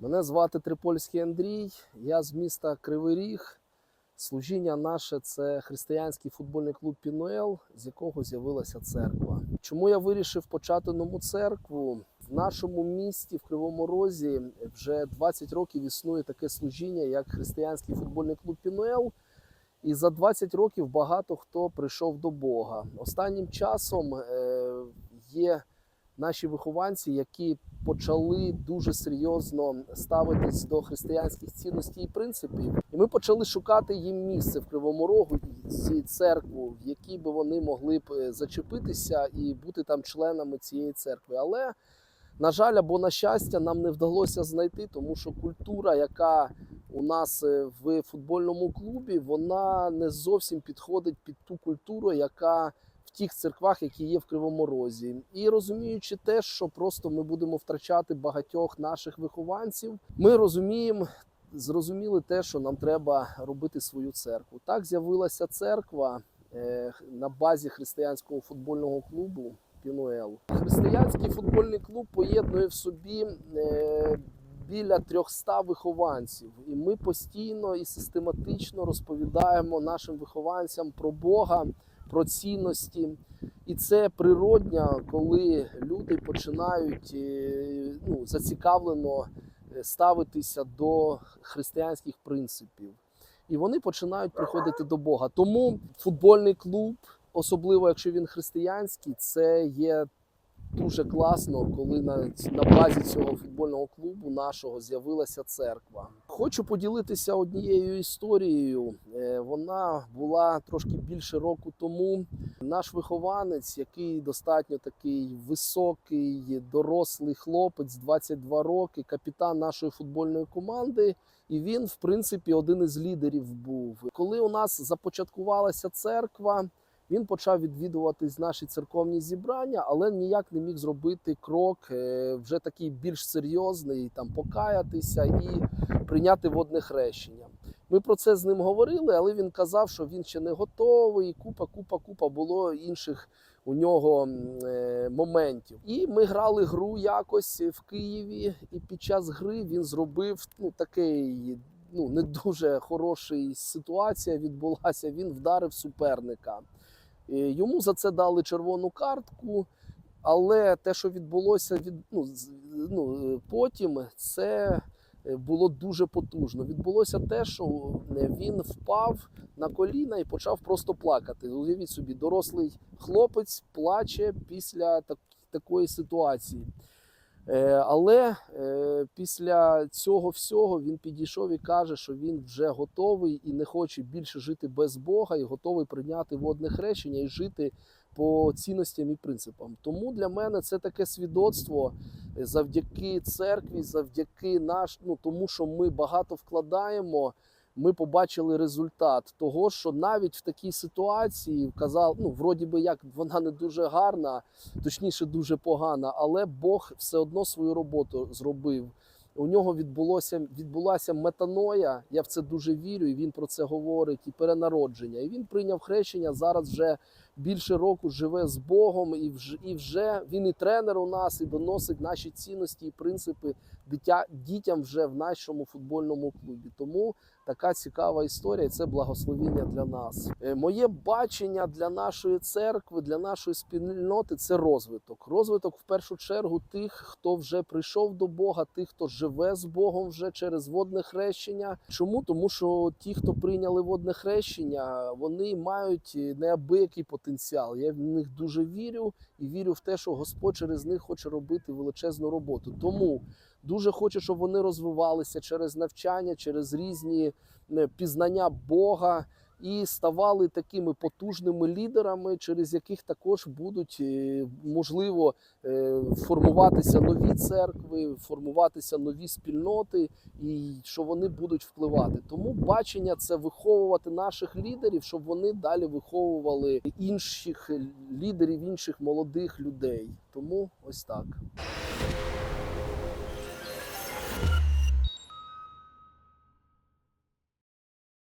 Мене звати Трипольський Андрій, я з міста Кривий Ріг. Служіння наше це християнський футбольний клуб Пінуел, з якого з'явилася церква. Чому я вирішив почати нову церкву? В нашому місті, в Кривому Розі, вже 20 років існує таке служіння, як християнський футбольний клуб Пінуел. І за 20 років багато хто прийшов до Бога. Останнім часом е, є наші вихованці, які почали дуже серйозно ставитись до християнських цінностей і принципів. І ми почали шукати їм місце в Кривому Рогу, ці церкву, в якій би вони могли б е, зачепитися і бути там членами цієї церкви. Але на жаль, або на щастя, нам не вдалося знайти, тому що культура, яка у нас е, в футбольному клубі, вона не зовсім підходить під ту культуру, яка в тих церквах, які є в Кривому Розі. І розуміючи те, що просто ми будемо втрачати багатьох наших вихованців, ми розуміємо. Зрозуміли те, що нам треба робити свою церкву. Так з'явилася церква е, на базі християнського футбольного клубу Пінуел. Християнський футбольний клуб поєднує в собі е, біля 300 вихованців, і ми постійно і систематично розповідаємо нашим вихованцям про Бога, про цінності. І це природня, коли люди починають е, ну, зацікавлено е, ставитися до християнських принципів. І вони починають приходити до Бога. Тому футбольний клуб, особливо якщо він християнський, це є дуже класно, коли на, на базі цього футбольного клубу нашого з'явилася церква. Хочу поділитися однією історією. Е, Вона була трошки більше року тому. Наш вихованець, який достатньо такий високий, дорослий хлопець, 22 роки, капітан нашої футбольної команди. І він, в принципі, один із лідерів був. Коли у нас започаткувалася церква, він почав відвідувати наші церковні зібрання, але ніяк не міг зробити крок е, вже такий більш серйозний, там покаятися і прийняти водне хрещення. Ми про це з ним говорили, але він казав, що він ще не готовий. Купа, купа, купа було інших у нього е, моментів. І ми грали гру якось в Києві, і під час гри він зробив ну такий. Ну, не дуже хороша ситуація відбулася. Він вдарив суперника. Е, Йому за це дали червону картку, але те, що відбулося від, ну, ну, е, потім, це е, було дуже потужно. Відбулося те, що він впав на коліна і почав просто плакати. Уявіть собі, дорослий хлопець плаче після так, такої ситуації. Але після цього всього він підійшов і каже, що він вже готовий і не хоче більше жити без Бога, і готовий прийняти водне хрещення і жити по цінностям і принципам. Тому для мене це таке свідоцтво завдяки церкві, завдяки наш, ну тому що ми багато вкладаємо. Ми побачили результат того, що навіть в такій ситуації вказав, ну вроді би як вона не дуже гарна, точніше дуже погана, але Бог все одно свою роботу зробив. У нього відбулося відбулася метаноя. Я в це дуже вірю, і він про це говорить. І перенародження. І він прийняв хрещення. Зараз вже більше року живе з Богом, і вже і вже він і тренер у нас, і доносить наші цінності і принципи дитя дітям вже в нашому футбольному клубі. Тому така цікава історія. і Це благословіння для нас. Е, Моє бачення для нашої церкви, для нашої спільноти це розвиток. Розвиток в першу чергу тих, хто вже прийшов до Бога, тих, хто живе з Богом вже через водне хрещення. Чому? Тому що ті, хто прийняли водне хрещення, вони мають неабиякий потенціал. Я в них дуже вірю і вірю в те, що Господь через них хоче робити величезну роботу. Тому дуже хочу, щоб вони розвивалися через навчання, через різні е, пізнання Бога і ставали такими потужними лідерами, через яких також будуть е, можливо е, формуватися нові церкви, формуватися нові спільноти, і що вони будуть впливати. Тому бачення це виховувати наших лідерів, щоб вони далі виховували інших лідерів, інших молодих людей. Тому ось так.